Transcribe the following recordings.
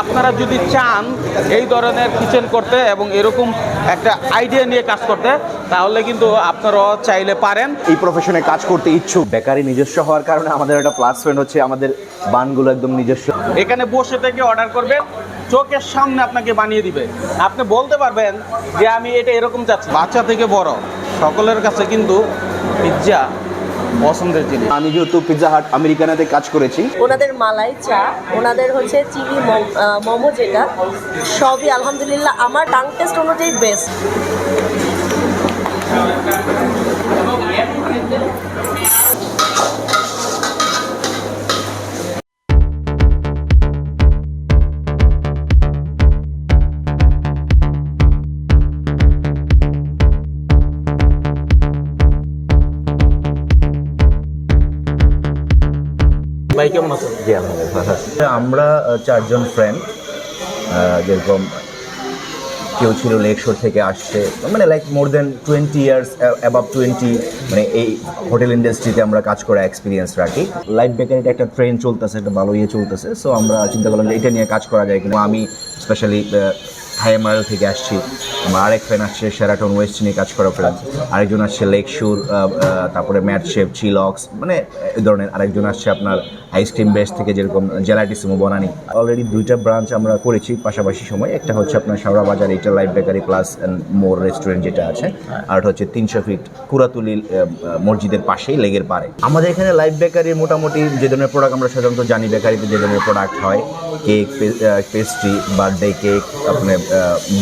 আপনারা যদি চান এই ধরনের কিচেন করতে এবং এরকম একটা আইডিয়া নিয়ে কাজ করতে তাহলে কিন্তু আপনারাও চাইলে পারেন। এই প্রফেশনে কাজ করতে ইচ্ছুক। বেকারি নিজস্ব হওয়ার কারণে আমাদের একটা প্লাস পয়েন্ট হচ্ছে আমাদের বানগুলো একদম নিজস্ব। এখানে বসে থেকে অর্ডার করবেন চোখের সামনে আপনাকে বানিয়ে দিবে। আপনি বলতে পারবেন যে আমি এটা এরকম চাচ্ছি। বাচ্চা থেকে বড় সকলের কাছে কিন্তু পিৎজা পছন্দের জিনিস। আমি যেহেতু পিৎজা হাট আমেরিকানাতে কাজ করেছি। ওনাদের মালাই চা, ওনাদের হচ্ছে চিনি মোমো যেটা, সবই আলহামদুলিল্লাহ আমার টাং টেস্ট অনুযায়ী বেস্ট ভাই, কেমন জি আমরা চারজন ফ্রেন্ড যেরকম কেউ ছিল লেকশোর থেকে আসছে মানে like more than twenty years above twenty মানে এই হোটেল ইন্ডাস্ট্রিতে আমরা কাজ করা এক্সপিরিয়েন্স রাখি। লাইফ বেকারিতে একটা ট্রেন চলতেছে, একটা ভালো ইয়ে চলতেছে সো আমরা চিন্তা করলাম যে এটা নিয়ে কাজ করা যায় কিন্তু আমি স্পেশালি হাইমারাল থেকে আসছি। আমার আরেক ফ্রেন্ড আসছে সেরাটন ওয়েস্ট নিয়ে কাজ করা ফ্রেন্ড আরেকজন আসছে লেকশুর তারপরে ম্যাট শেপ চিলক্স মানে এই ধরনের আরেকজন আসছে আপনার আইসক্রিম বেস থেকে যেরকম জেলাটিসমো বনানি অলরেডি দুইটা ব্রাঞ্চ আমরা করেছি পাশাপাশি সময়। একটা হচ্ছে আপনার শাওড়া বাজার এটা life bakery plus and more restaurant যেটা আছে। আর হচ্ছে তিনশো ফিট কুরাতুলি মসজিদের পাশেই, লেগের পারে আমাদের এখানে লাইফ বেকারির মোটামুটি যে ধরনের প্রোডাক্ট আমরা সাধারণত জানি বেকারিতে যে ধরনের প্রোডাক্ট হয় কেক পেস্ট্রি বার্থডে কেক আপনার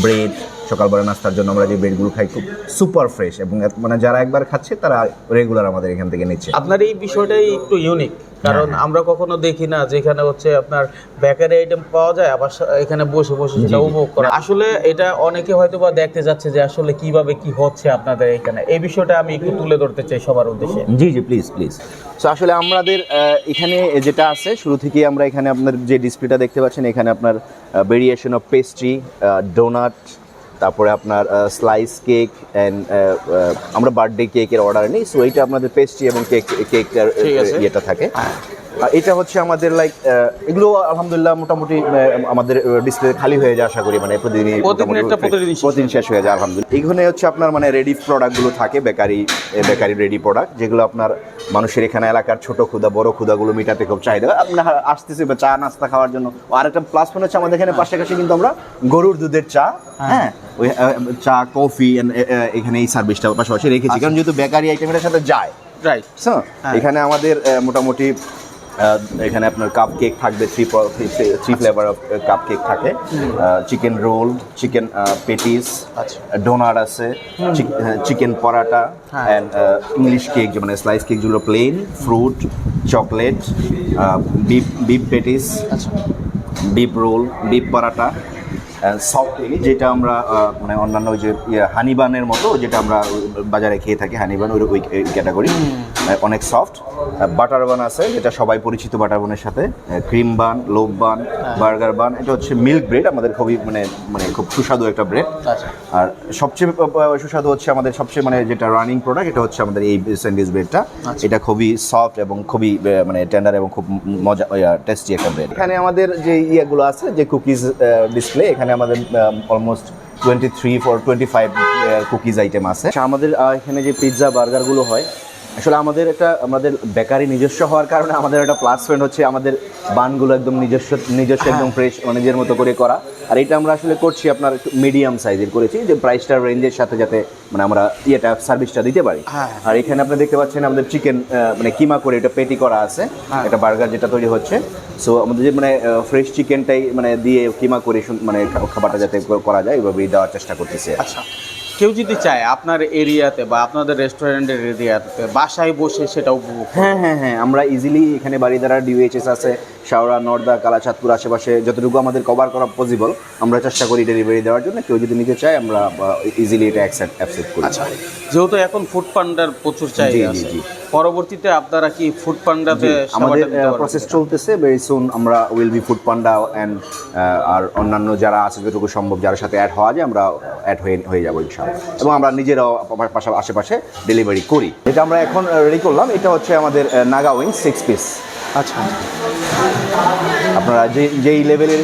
ব্রেড সকালবেলা নাস্তার জন্য আমরা যে ব্রেডগুলো খাই খুব সুপার ফ্রেশ এবং মানে যারা একবার খাচ্ছে তারা রেগুলার আমাদের এখান থেকে নিচ্ছে। আপনার এই বিষয়টাই একটু ইউনিক কারণ আমরা কখনো দেখি না যেখানে হচ্ছে আপনার বেকারি আইটেম পাওয়া যায় আবার এখানে বসে বসে সেটা উপভোগ করা। আসলে এটা অনেকে হয়তো বা দেখতে যাচ্ছে যে আসলে কীভাবে কি হচ্ছে আপনাদের এখানে। এই বিষয়টা আমি একটু তুলে ধরতে চাই সবার উদ্দেশ্যে। জি জি প্লিজ প্লিজ সো আসলে আমাদের এখানে যেটা আছে শুরু থেকেই আমরা এখানে আপনার যে ডিসপ্লেটা দেখতে পাচ্ছেন এখানে আপনার ভেরিয়েশন অফ পেস্ট্রি ডোনাট তারপরে আপনার স্লাইস কেক অ্যান্ড আমরা বার্থডে কেকের অর্ডার নিই সো এইটা আপনাদের পেস্ট্রি এবং কেক কেকটার। ইয়েটা থাকে এটা হচ্ছে আমাদের লাইক এগুলো আলহামদুলিল্লাহ মোটামুটি আমাদের ডিসপ্লে খালি হয়ে যায় আশা করি। মানে প্রতিদিন প্রতিদিন শেষ হয়ে যায় আলহামদুলিল্লাহ। এইখানে হচ্ছে আপনার মানে রেডি প্রোডাক্টগুলো থাকে বেকারি বেকারি রেডি প্রোডাক্ট যেগুলো আপনার মানুষের এখানে এলাকার ছোট ক্ষুদা বড় ক্ষুদাগুলো মেটাতে খুব চাহিদা আপনার আসতেছে বা চা নাস্তা খাওয়ার জন্য। আর একটা প্লাস পয়েন্ট হচ্ছে আমাদের এখানে পাশাপাশি কিন্তু আমরা গরুর দুধের চা হ্যাঁ। ওই চা কফি এখানে এই সার্ভিসটা পাশাপাশি রেখেছি। কারণ যেহেতু বেকারি আইটেমের সাথে যায়। রাইট বুঝছ? এখানে আমাদের মোটামুটি এখানে আপনার কাপ কেক থাকবে three three flavour of cup cake থাকে। চিকেন রোল চিকেন পেটিস আচ্ছা। ডোনার আছে চিকেন পরাটা হ্যাঁ। অ্যান্ড ইংলিশ কেক মানে স্লাইস কেক যেগুলো plain fruit chocolate beef beef patties আচ্ছা। Beef roll beef paratha soft যেটা আমরা মানে অন্যান্য ওই যে হানিবানের মতো যেটা আমরা বাজারে খেয়ে থাকি হানিবান ওই ক্যাটাগরি অনেক সফট বাটার বান আছে যেটা সবাই পরিচিত বাটার বানের সাথে। ক্রিম বান লোভ বান বার্গার বান এটা হচ্ছে মিল্ক ব্রেড আমাদের খুবই মানে মানে খুব সুস্বাদু একটা ব্রেড আচ্ছা। আর সবচেয়ে সুস্বাদু হচ্ছে আমাদের সবচেয়ে মানে যেটা রানিং প্রোডাক্ট এটা হচ্ছে আমাদের এই স্যান্ডউইচ ব্রেডটা এটা খুবই সফট এবং খুবই মানে টেন্ডার এবং খুব মজা টেস্টি একটা ব্রেড এখানে আমাদের যে ইয়েগুলো আছে যে কুকিজ ডিসপ্লে এখানে আমাদের almost twenty three four twenty five cookies item আছে। আচ্ছা, আমাদের এখানে যে পিৎজা বার্গারগুলো হয় আসলে আমাদের একটা আমাদের বেকারি নিজস্ব হওয়ার কারণে আমাদের একটা প্লাস পয়েন্ট হচ্ছে আমাদের বানগুলো একদম নিজস্ব নিজস্ব একদম ফ্রেশ নিজের মতো করে করা। আর এটা আমরা আসলে করছি আপনার মিডিয়াম সাইজের করেছি যে প্রাইসটার রেঞ্জের সাথে যাতে মানে আমরা ইয়েটা সার্ভিসটা দিতে পারি। হ্যাঁ। আর এখানে আপনি দেখতে পাচ্ছেন আমাদের চিকেন মানে কিমা করে এটা পেটি করা আছে হ্যাঁ। এটা বার্গার যেটা তৈরি হচ্ছে। সো আমাদের যে মানে ফ্রেশ চিকেনটাই মানে দিয়ে কিমা করে মানে খাবারটা যাতে করা যায় ওইভাবেই দেওয়ার চেষ্টা করতেছি। আচ্ছা। কেউ যদি চায় আপনার এরিয়াতে বা আপনাদের রেস্টুরেন্টের এরিয়াতে বাসায় বসে সেটা উপভোগ হ্যাঁ হ্যাঁ হ্যাঁ আমরা ইজিলি এখানে বাড়িদারা ডিউএইচএস আছে শাওড়া নর্দা কালাচাঁদপুর আশেপাশে যতটুকু আমাদের কভার করা পসিবল আমরা চেষ্টা করি ডেলিভারি দেওয়ার জন্য। কেউ যদি নিতে চায় আমরা ইজিলি এটা অ্যাকসেপ্ট অ্যাকসেপ্ট করি। আচ্ছা যেহেতু এখন ফুড পান্ডার প্রচুর চাহিদা আছে পরবর্তীতে আপনারা কি ফুড পান্ডাতে আমাদের প্রসেস চলতেছে ভেরি সুন আমরা will be food panda and আর অন্যান্য যারা আছে যতটুকু সম্ভব যার সাথে অ্যাড হওয়া যায় আমরা অ্যাড হয়ে হয়ে যাব ইনশাআল্লাহ। এবং আমরা নিজেরাও পাশা আশেপাশে ডেলিভারি করি। যেটা আমরা এখন রেডি করলাম। এটা হচ্ছে আমাদের নাগা উইং সিক্স পিস আচ্ছা। আপনারা যে যেই লেভেলের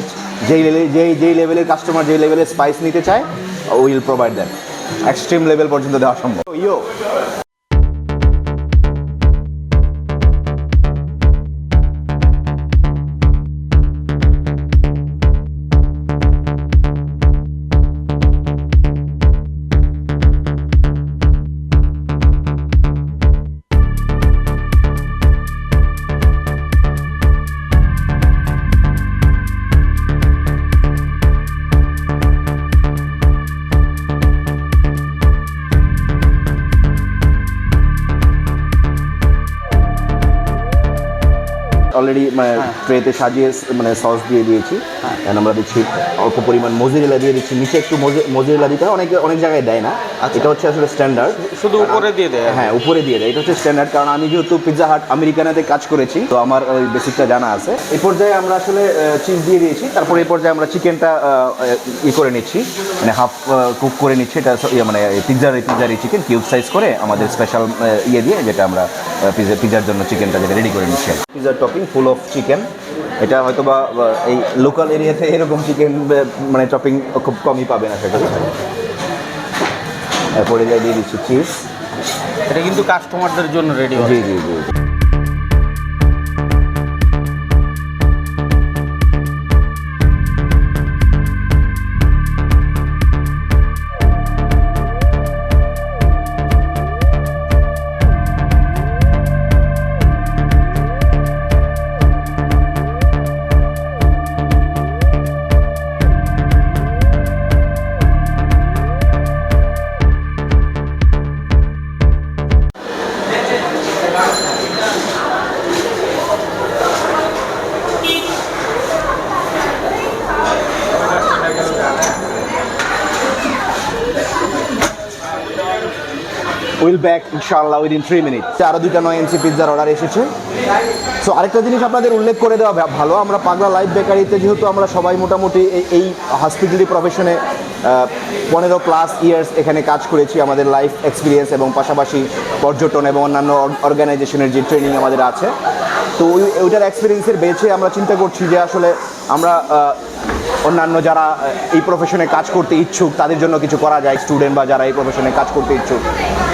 যেই লেভেল যেই যেই লেভেলের কাস্টমার যেই লেভেলের স্পাইস নিতে চায় will provide that extreme level পর্যন্ত দেওয়া সম্ভব। ইয়ো অলরেডি মানে ট্রেতে সাজিয়ে মানে সস দিয়ে দিয়েছি। And আমরা দিচ্ছি অল্প পরিমাণ মজুরিলা দিয়ে দিচ্ছি। নিচে একটু মজুরিলা দিতে হয়। অনেক অনেক জায়গায় দেয় না। এটা হচ্ছে আসলে স্ট্যান্ডার্ড শুধু উপরে দিয়ে দেয়। হ্যাঁ উপরে দিয়ে দেয়। এটা হচ্ছে স্ট্যান্ডার্ড কারণ আমি যেহেতু পিৎজা হাট আমেরিকানাতে কাজ করেছি তো আমার ওই বেসিকটা জানা আছে। এই পর্যায়ে আমরা আসলে চিজ দিয়ে দিয়েছি। তারপর এই পর্যায়ে আমরা চিকেনটা ই করে নিচ্ছি। মানে হাফ কুক করে নিচ্ছি। এটা ইয়ে মানে পিৎজার পিৎজার চিকেন কিউব সাইজ করে আমাদের স্পেশাল ইয়ে দিয়ে যেটা আমরা পিৎজা পিৎজার জন্য চিকেনটা যেটা রেডি করে নিচ্ছি। পিৎজার টপিং ফুল অফ চিকেন এটা হয়তো বা এই লোকাল এরিয়াতে এরকম চিকেন মানে চপিং খুব কমই পাবেন আশা করি। এরপরে দিয়ে দিচ্ছি চিজ এটা কিন্তু কাস্টমারদের জন্য রেডি জি জি জি। উইল ব্যাক ইনশাআল্লাহ উইদিন থ্রি মিনিট আরও দুইটা, নয় ইঞ্চি পিৎজার অর্ডার এসেছে। সো আরেকটা জিনিস আপনাদের উল্লেখ করে দেওয়া ভালো, আমরা পাগলা লাইফ বেকারিতে যেহেতু আমরা সবাই মোটামুটি এই- এই হসপিটালিটি প্রফেশনে পনেরো প্লাস ইয়ার্স এখানে কাজ করেছি, আমাদের লাইফ এক্সপিরিয়েন্স এবং পাশাপাশি পর্যটন এবং অন্যান্য অর্গানাইজেশনের যে ট্রেনিং আমাদের আছে। তো ওই, ওইটার এক্সপিরিয়েন্সের বেছে আমরা চিন্তা করছি যে আসলে আমরা অন্যান্য যারা, এই প্রফেশনে কাজ করতে ইচ্ছুক, তাদের জন্য কিছু করা যায় স্টুডেন্ট বা যারা এই প্রফেশনে কাজ করতে ইচ্ছুক।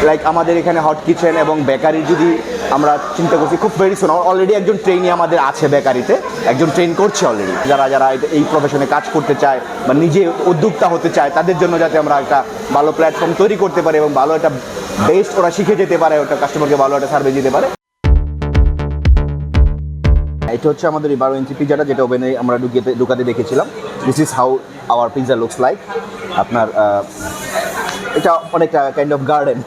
লাইক আমাদের এখানে হট কিচেন এবং বেকারি যদি আমরা চিন্তা করছি, খুব ভেরি সুন অলরেডি একজন ট্রেনই আমাদের আছে বেকারিতে একজন ট্রেন করছে অলরেডি যারা যারা এই প্রফেশনে কাজ করতে চায় বা নিজে উদ্যোক্তা হতে চায়, তাদের জন্য যাতে আমরা একটা ভালো প্ল্যাটফর্ম তৈরি করতে পারি এবং ভালো একটা বেস্ট ওরা শিখে যেতে পারে, ওটা কাস্টমারকে ভালো একটা সার্ভিস দিতে পারে। এটা হচ্ছে আমাদের এই বারো ইঞ্চি পিজাটা যেটা ওভেনে আমরা ঢুকিয়ে ঢুকাতে দেখেছিলাম। This is how our pizza looks like আপনার এটা অনেকটা কাইন্ড অফ গার্ডেন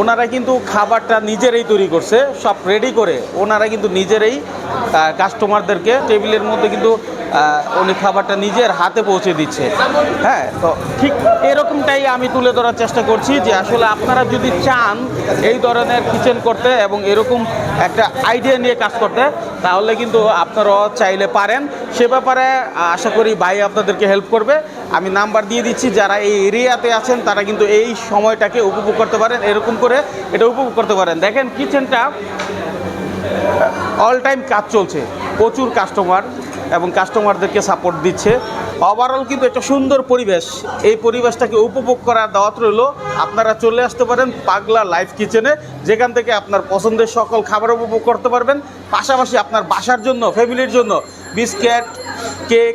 ওনারা কিন্তু খাবারটা নিজেরাই তৈরি করছে, সব রেডি করে। ওনারা কিন্তু নিজেরাই কাস্টমারদেরকে টেবিলের মধ্যে কিন্তু উনি খাবারটা নিজের হাতে পৌঁছে দিচ্ছে। হ্যাঁ তো ঠিক এরকমটাই আমি তুলে ধরার চেষ্টা করছি যে আসলে আপনারা যদি চান এই ধরনের কিচেন করতে এবং এরকম একটা আইডিয়া নিয়ে কাজ করতে, তাহলে কিন্তু আপনারাও চাইলে পারেন। সে ব্যাপারে আশা করি ভাই আপনাদেরকে হেল্প করবে। আমি নাম্বার দিয়ে দিচ্ছি, যারা এই এরিয়াতে আছেন, তারা কিন্তু এই সময়টাকে উপভোগ করতে পারেন। এরকম করে এটা উপভোগ করতে পারেন। দেখেন কিচেনটা অল টাইম কাজ চলছে। প্রচুর কাস্টমার এবং কাস্টমারদেরকে সাপোর্ট দিচ্ছে। ওভারঅল কিন্তু একটা সুন্দর পরিবেশ। এই পরিবেশটাকে উপভোগ করার দাওয়াত রইল। আপনারা চলে আসতে পারেন পাগলা লাইফ কিচেনে যেখান থেকে আপনার পছন্দের সকল খাবার উপভোগ করতে পারবেন। পাশাপাশি আপনার বাসার জন্য ফ্যামিলির জন্য বিস্কিট কেক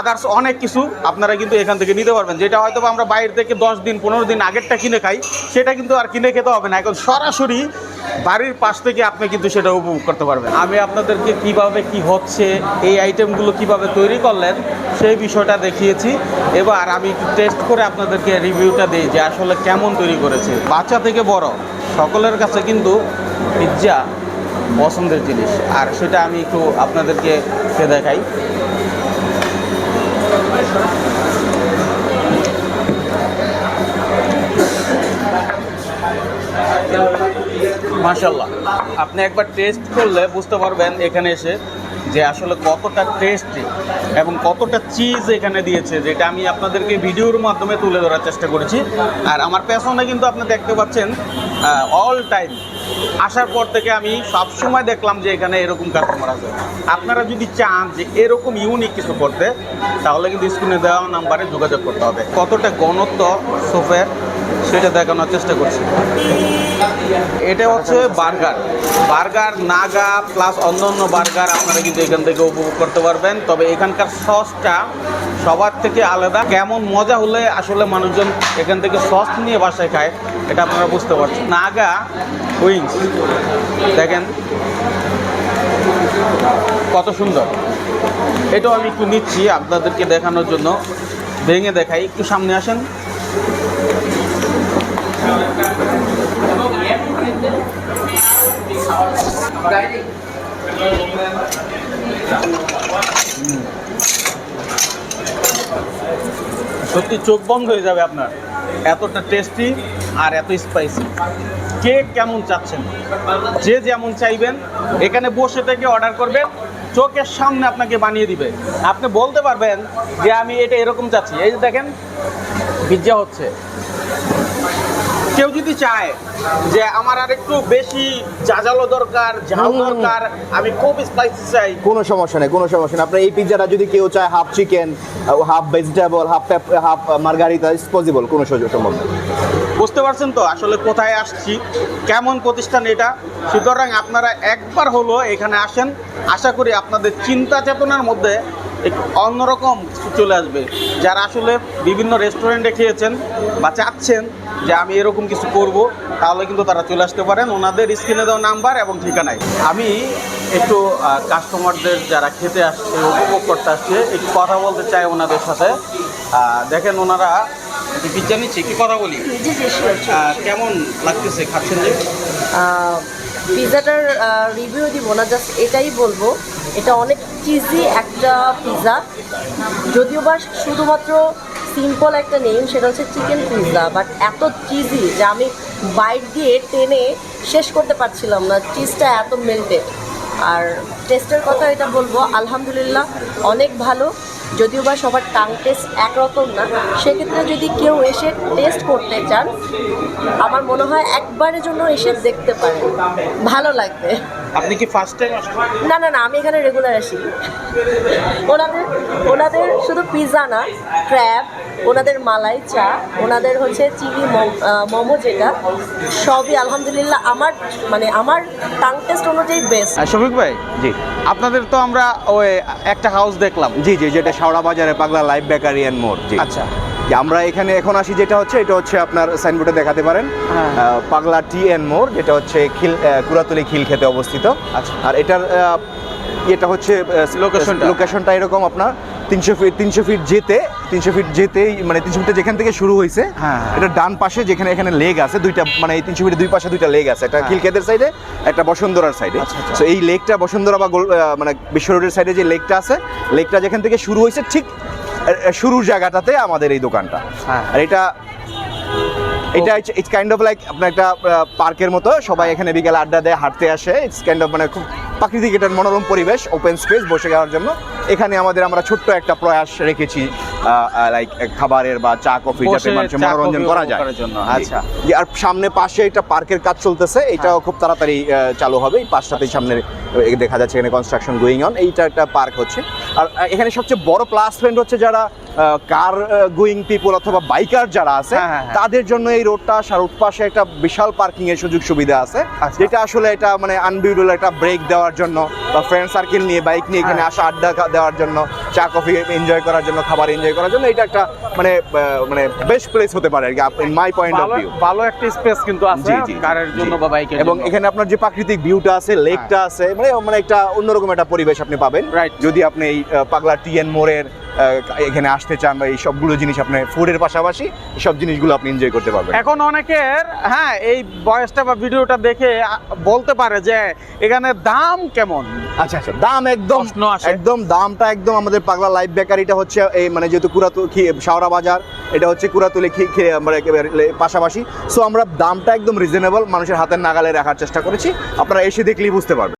আদার্স অনেক কিছু আপনারা কিন্তু এখান থেকে নিতে পারবেন। যেটা হয়তো আমরা বাইরে থেকে দশ দিন, পনেরো দিন আগেরটা কিনে খাই, সেটা কিন্তু আর কিনে খেতে হবে না। এখন সরাসরি বাড়ির পাশ থেকে আপনি কিন্তু সেটা উপভোগ করতে পারবেন। আমি আপনাদেরকে কীভাবে কি হচ্ছে, এই আইটেমগুলো কীভাবে তৈরি করলেন, সেই বিষয়টা দেখিয়েছি। এবার আমি টেস্ট করে আপনাদেরকে রিভিউটা দিই যে আসলে কেমন তৈরি করেছে। বাচ্চা থেকে বড়, সকলের কাছে কিন্তু পিৎজা পছন্দের জিনিস। আর সেটা আমি একটু আপনাদেরকে দেখাই। মাশাল্লাহ আপনি একবার টেস্ট করলে বুঝতে পারবেন এখানে এসে যে আসলে কতটা টেস্টি এবং কতটা চিজ এখানে দিয়েছে, যেটা আমি আপনাদেরকে ভিডিওর মাধ্যমে তুলে ধরার চেষ্টা করেছি। আর আমার পেছনে কিন্তু আপনি দেখতে পাচ্ছেন অল টাইম আসার পর থেকে আমি সব সময় দেখলাম যে এখানে এরকম কাস্টমার আছে। আপনারা যদি চান যে এরকম ইউনিক কিছু করতে, তাহলে কিন্তু স্ক্রিনে দেওয়া নাম্বারে যোগাযোগ করতে হবে। কতটা ঘনত্ব সোফের সেটা দেখানোর চেষ্টা করছি। এটা হচ্ছে বার্গার। বার্গার, নাগা প্লাস অন্য অন্য বার্গার আপনারা কিন্তু এখান থেকে উপভোগ করতে পারবেন। তবে এখানকার সসটা সবার থেকে আলাদা। কেমন মজা হলে আসলে মানুষজন এখান থেকে সস নিয়ে বাসায় খায়, এটা আপনারা বুঝতে পারছেন। নাগা উইংস দেখেন। কত সুন্দর। এটাও আমি একটু নিচ্ছি আপনাদেরকে দেখানোর জন্য। ভেঙে দেখাই। একটু সামনে আসেন। সত্যি চোখ বন্ধ হয়ে যাবে আপনার। এতটা টেস্টি আর এত স্পাইসি কে কেমন চাচ্ছেন? যে যেমন চাইবেন, এখানে বসে থেকে অর্ডার করবেন, চোখের সামনে আপনাকে বানিয়ে দিবে। আপনি বলতে পারবেন যে আমি এটা এরকম চাচ্ছি। এই যে দেখেন, পিজ্জা হচ্ছে। কেউ যদি চায় যে আমার আর একটু বেশি জাজালো দরকার ঝাল দরকার আমি খুব স্পাইসি চাই। কোনো সমস্যা নেই কোনো সমস্যা নেই। আপনার এই পিৎজাটা যদি কেউ চায় half chicken half vegetable half half margarita is possible কোনো সুযোগ সম্ভব নেই। বুঝতে পারছেন তো? আসলে কোথায় আসছি? কেমন প্রতিষ্ঠান এটা? সুতরাং আপনারা একবার হলো এখানে আসেন। আশা করি আপনাদের চিন্তা চেতনার মধ্যে অন্যরকম চলে আসবে। যারা আসলে বিভিন্ন রেস্টুরেন্টে খেয়েছেন বা চাচ্ছেন যে আমি এরকম কিছু করব তাহলে কিন্তু তারা চলে আসতে পারেন। ওনাদের স্ক্রিনে দেওয়া নাম্বার এবং ঠিকানায়। আমি একটু কাস্টমারদের যারা খেতে আসছে উপভোগ করতে আসছে একটু কথা বলতে চাই ওনাদের সাথে। দেখেন ওনারা পিজ্জা নিচ্ছে কি কথা বলি। কেমন লাগতেছে খাচ্ছেন যে? আহ, পিৎজাটার রিভিউ দিব না জাস্ট এটাই বলব। এটা অনেক চিজি একটা পিৎজা যদিও বা শুধুমাত্র সিম্পল একটা নেম সেটা হচ্ছে চিকেন পিৎজা বাট এত চিজি যে আমি বাইট দিয়ে টেনে শেষ করতে পারছিলাম না। চিজটা এত মেল্টেড আর টেস্টের কথা এটা বলব, আলহামদুলিল্লাহ অনেক ভালো। যদিও বা সবার টাং টেস্ট একরকম না, সেক্ষেত্রে যদি কেউ এসে টেস্ট করতে চান, আমার মনে হয় একবারের জন্য এসে দেখতে পারেন। ভালো লাগবে। আপনি কি ফার্স্ট টাইম আসছেন? না না না আমি এখানে রেগুলার আসি। ওনাদের ওনাদের শুধু পিৎজা না ক্র্যাব ওনাদের মালাই চা ওনাদের হচ্ছে চিলি মোমো যেটা সবই আলহামদুলিল্লাহ আমার মানে আমার টাং টেস্ট অনুযায়ী বেস্ট শফিক ভাই জি। আপনাদের তো আমরা ওই একটা হাউস দেখলাম। জি জি যেটা শাওড়া বাজারে Pagla live bakery and more জি। আচ্ছা। আমরা এখানে এখন আসি যেটা হচ্ছে এটা হচ্ছে আপনার সাইনবোর্ডে দেখাতে পারেন হ্যাঁ। পাগলা টি এন মোর যেটা হচ্ছে খিল কুরাতলি খিল খেতে অবস্থিত আচ্ছা। আর এটার এটা হচ্ছে টা? লোকেশনটা এরকম আপনার তিনশো ফিট তিনশো ফিট যেতে তিনশো ফিট যেতেই মানে তিনশো ফিটে যেখান থেকে শুরু হয়েছে হ্যাঁ। এটা ডান পাশে যেখানে এখানে লেগ আছে দুইটা মানে এই তিনশো ফিটের দুই পাশে দুইটা লেগ আছে একটা হ্যাঁ। খিলক্ষেতের সাইডে একটা বসুন্ধরার সাইডে আচ্ছা, আচ্ছা। তো এই লেকটা বসুন্ধরা বা মানে বিশ্ব রোডের সাইডে যে লেকটা আছে লেকটা যেখান থেকে শুরু হয়েছে ঠিক শুরুর জায়গাটাতে আমাদের এই দোকানটা। হ্যাঁ। আর এটা এটা ইটস কাইন্ড অফ লাইক আপনার একটা পার্কের মতো। সবাই এখানে বিকেলে আড্ডা দেয় হাঁটতে আসে। ইটস কাইন্ড অফ মানে খুব প্রাকৃতিক একটা মনোরম পরিবেশ ওপেন স্পেস বসে যাওয়ার জন্য। এখানে আমাদের আমরা ছোট্ট একটা প্রয়াস রেখেছি লাইক খাবারের বা চা কফি যাতে মানুষের মনোরঞ্জন করা যায়। আচ্ছা। আর সামনে পাশে একটা পার্কের কাজ চলতেছে। এটাও খুব তাড়াতাড়ি চালু হবে। এই পাঁচটাতেই সামনে দেখা যাচ্ছে এখানে কনস্ট্রাকশন গোয়িং অন এইটা একটা পার্ক হচ্ছে। আর এখানে সবচেয়ে বড় প্লাস পয়েন্ট হচ্ছে যারা কার গোয়িং পিপল অথবা বাইকার যারা আছে হ্যাঁ, হ্যাঁ, হ্যাঁ। তাদের জন্য এই রোডটা সারুট পাশে একটা বিশাল পার্কিং এর সুযোগ সুবিধা আছে। আচ্ছা। যেটা আসলে এটা মানে আনবিউডল একটা ব্রেক দেওয়ার জন্য বা ফ্রেন্ড সার্কেল নিয়ে বাইক নিয়ে এখানে। আসা আড্ডা দেওয়ার জন্য চা কফি এনজয় করার জন্য খাবার এনজয় করার জন্য এটা একটা মানে মানে বেস্ট প্লেস হতে পারে আর কি in my point of view ভালো একটা স্পেস কিন্তু আছে কারের জন্য বা বাইকের এবং এখানে আপনার যে প্রাকৃতিক ভিউটা আছে লেকটা আছে মানে মানে একটা অন্যরকম একটা পরিবেশ আপনি পাবেন। Right. যদি আপনি এই পাগলা টিএন মোড়ের এখানে আসতে চান বা এই সবগুলো জিনিস আপনি ফুডের পাশাপাশি সব জিনিসগুলো আপনি এনজয় করতে পারবেন। এখন অনেকের হ্যাঁ এই বয়সটা বা ভিডিওটা দেখে বলতে পারে যে এখানে দাম কেমন? আচ্ছা আচ্ছা দাম একদম একদম দামটা একদম আমাদের পাগলা লাইভ বেকারিটা হচ্ছে এই মানে যেহেতু কুরাতু শাওরা বাজার এটা হচ্ছে কুরাতুলি পাশাপাশি। সো আমরা দামটা একদম রিজনেবল মানুষের হাতের নাগালে রাখার চেষ্টা করেছি। আপনারা এসে দেখলেই বুঝতে পারবেন।